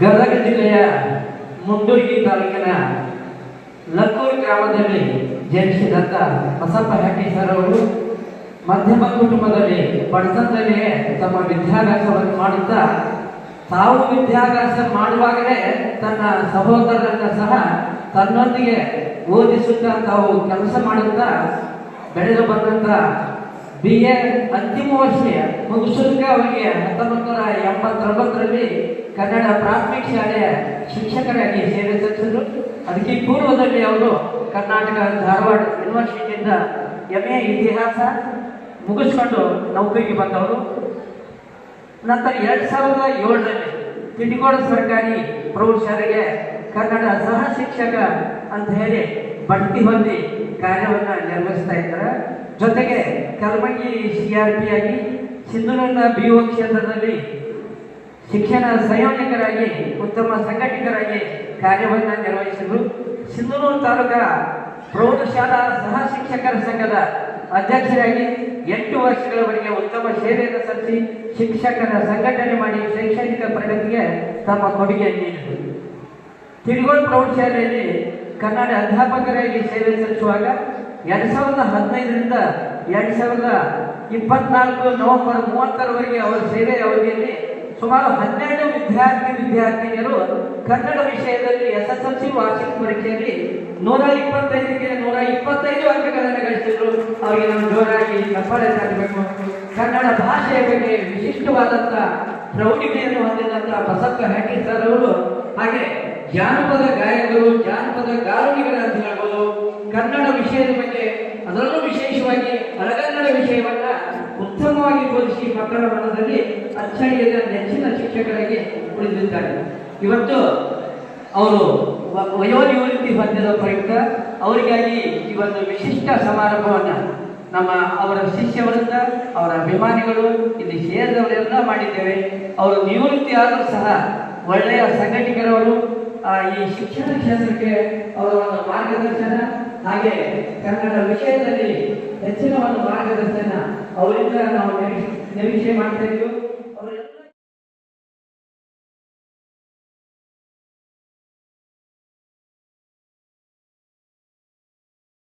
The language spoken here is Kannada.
ಗದಗ ಜಿಲ್ಲೆಯ ಮುಂಡೂರಿಗೆ ತಾಲೂಕಿನ ಲಕ್ಕೂರು ಗ್ರಾಮದಲ್ಲಿ ಜನಿಸಿದಂಥ ಬಸಪ್ಪ ಹಟ್ಟಿ ಸರ್ ಅವರು ಮಧ್ಯಮ ಕುಟುಂಬದಲ್ಲಿ ಬಡತನದಲ್ಲಿಯೇ ತಮ್ಮ ವಿದ್ಯಾಭ್ಯಾಸವನ್ನು ಮಾಡುತ್ತಾ ತಾವು ವಿದ್ಯಾಭ್ಯಾಸ ಮಾಡುವಾಗಲೇ ತನ್ನ ಸಹೋದರರನ್ನ ಸಹ ತನ್ನೊಂದಿಗೆ ಓದಿಸುತ್ತಾ ತಾವು ಕೆಲಸ ಮಾಡುತ್ತಾ ಬೆಳೆದು ಬಂದಂಥ ಬಿ ಎ ಅಂತಿಮ ವರ್ಷ ಮುಗಿಸುವಾಗ ಅವರಿಗೆ ಹತ್ತೊಂಬತ್ತು ನೂರ ಎಂಬತ್ತೊಂಬತ್ತರಲ್ಲಿ ಕನ್ನಡ ಪ್ರಾಥಮಿಕ ಶಾಲೆಯ ಶಿಕ್ಷಕರಾಗಿ ಸೇವೆ ಸಲ್ಲಿಸಿದರು. ಅದಕ್ಕೆ ಪೂರ್ವದಲ್ಲಿ ಅವರು ಕರ್ನಾಟಕ ಧಾರವಾಡ ಯೂನಿವರ್ಸಿಟಿಯಿಂದ ಎಂ ಎ ಇತಿಹಾಸ ಮುಗಿಸ್ಕೊಂಡು ನೌಕರಿಗೆ ಬಂದವರು. ನಂತರ ಎರಡು ಸಾವಿರದ ಏಳರಲ್ಲಿ ತಿಂಡಿಗೋಡ ಸರ್ಕಾರಿ ಪ್ರೌಢಶಾಲೆಗೆ ಕನ್ನಡ ಸಹ ಶಿಕ್ಷಕ ಅಂತ ಹೇಳಿ ಬಡ್ತಿ ಹೊಂದಿ ಕಾರ್ಯವನ್ನು ನಿರ್ವಹಿಸ್ತಾ ಇದ್ದಾರೆ. ಜೊತೆಗೆ ಕಲಬಂಗಿ ಸಿ ಆರ್ ಪಿ ಆಗಿ ಸಿಂಧುನನ್ನ ಬಿ ಒ ಕ್ಷೇತ್ರದಲ್ಲಿ ಶಿಕ್ಷಣ ಸಂಯೋಜಕರಾಗಿ, ಉತ್ತಮ ಸಂಘಟಕರಾಗಿ ಕಾರ್ಯವನ್ನು ನಿರ್ವಹಿಸಿದರು. ಸಿಂಧನೂರು ತಾಲೂಕಾ ಪ್ರೌಢಶಾಲಾ ಸಹ ಶಿಕ್ಷಕರ ಸಂಘದ ಅಧ್ಯಕ್ಷರಾಗಿ ಎಂಟು ವರ್ಷಗಳವರೆಗೆ ಉತ್ತಮ ಸೇವೆಯನ್ನು ಸಲ್ಲಿಸಿ ಶಿಕ್ಷಕರ ಸಂಘಟನೆ ಮಾಡಿ ಶೈಕ್ಷಣಿಕ ಪ್ರಗತಿಗೆ ತಮ್ಮ ಕೊಡುಗೆ ನೀಡಿದರು. ತಿರುಗೋಲ್ ಪ್ರೌಢಶಾಲೆಯಲ್ಲಿ ಕನ್ನಡ ಅಧ್ಯಾಪಕರಾಗಿ ಸೇವೆ ಸಲ್ಲಿಸುವಾಗ ಎರಡ್ ಸಾವಿರದ ಹದಿನೈದರಿಂದ ಎರಡ್ ಸಾವಿರದ ಇಪ್ಪತ್ನಾಲ್ಕು ನವೆಂಬರ್ ಮೂವತ್ತರವರೆಗೆ ಅವರ ಸೇವೆ ಅವಧಿಯಲ್ಲಿ ಸುಮಾರು ಹನ್ನೆರಡು ವಿದ್ಯಾರ್ಥಿ ವಿದ್ಯಾರ್ಥಿನಿಯರು ಕನ್ನಡ ವಿಷಯದಲ್ಲಿ ಎಸ್ ಎಸ್ ಎಲ್ ಸಿ ವಾರ್ಷಿಕ ಪರೀಕ್ಷೆಯಲ್ಲಿ ನೂರ ಇಪ್ಪತ್ತೈದಕ್ಕೆ ನೂರ ಇಪ್ಪತ್ತೈದು ಅಂಕಗಳನ್ನು ಗಳಿಸಿದ್ರು. ಅವರಿಗೆ ನಾವು ಜೋರಾಗಿ ಚಪ್ಪಾಳೆ ತರಬೇಕು ಕನ್ನಡ ಭಾಷೆಯ ಬಗ್ಗೆ ವಿಶಿಷ್ಟವಾದಂಥ ಪ್ರೌಢಿಮೆಯನ್ನು ಹೊಂದಿದಂಥ ಬಸಪ್ಪ ಹೆಟ್ಟಿ ಸರ್ ಅವರು, ಹಾಗೆ ಜಾನಪದ ಗಾಯಕರು, ಜಾನಪದ ಗಾರುಣಿಗಳಂತ ಹೇಳ್ಬೋದು. ಕನ್ನಡ ವಿಷಯದ ಬಗ್ಗೆ, ಅದರಲ್ಲೂ ವಿಶೇಷವಾಗಿ ಹಳಗನ್ನಡ ವಿಷಯವನ್ನ ಉತ್ತಮವಾಗಿ ಬೋಧಿಸಿ ಮಕ್ಕಳ ಮನದಲ್ಲಿ ಅಚ್ಚಳಿಯದ ನೆಚ್ಚಿನ ಶಿಕ್ಷಕರಾಗಿ ಉಳಿದಿದ್ದಾರೆ. ಇವತ್ತು ಅವರು ವಯೋನಿವೃತ್ತಿ ಹೊಂದಿದ ಪ್ರಯುಕ್ತ, ಅವರಿಗಾಗಿ ಈ ಒಂದು ವಿಶಿಷ್ಟ ಸಮಾರಂಭವನ್ನ ನಮ್ಮ ಅವರ ಶಿಷ್ಯವೃಂದ, ಅವರ ಅಭಿಮಾನಿಗಳು ಇಲ್ಲಿ ಸೇರಿದವರೆಲ್ಲ ಮಾಡಿದ್ದೇವೆ. ಅವರು ನಿವೃತ್ತಿ ಆದರೂ ಸಹ ಒಳ್ಳೆಯ ಸಂಘಟಕರವರು. ಈ ಶಿಕ್ಷಣ ಕ್ಷೇತ್ರಕ್ಕೆ ಅವರ ಒಂದು ಮಾರ್ಗದರ್ಶನ ಹಾಗೆ ಕನ್ನಡ ವಿಷಯದಲ್ಲಿ ಹೆಚ್ಚಿನ ಒಂದು ಮಾರ್ಗದರ್ಶನ ಅವರಿಂದ ನಾವು ನಿರೀಕ್ಷೆ ಮಾಡ್ತಾ ಇದ್ದೀವಿ.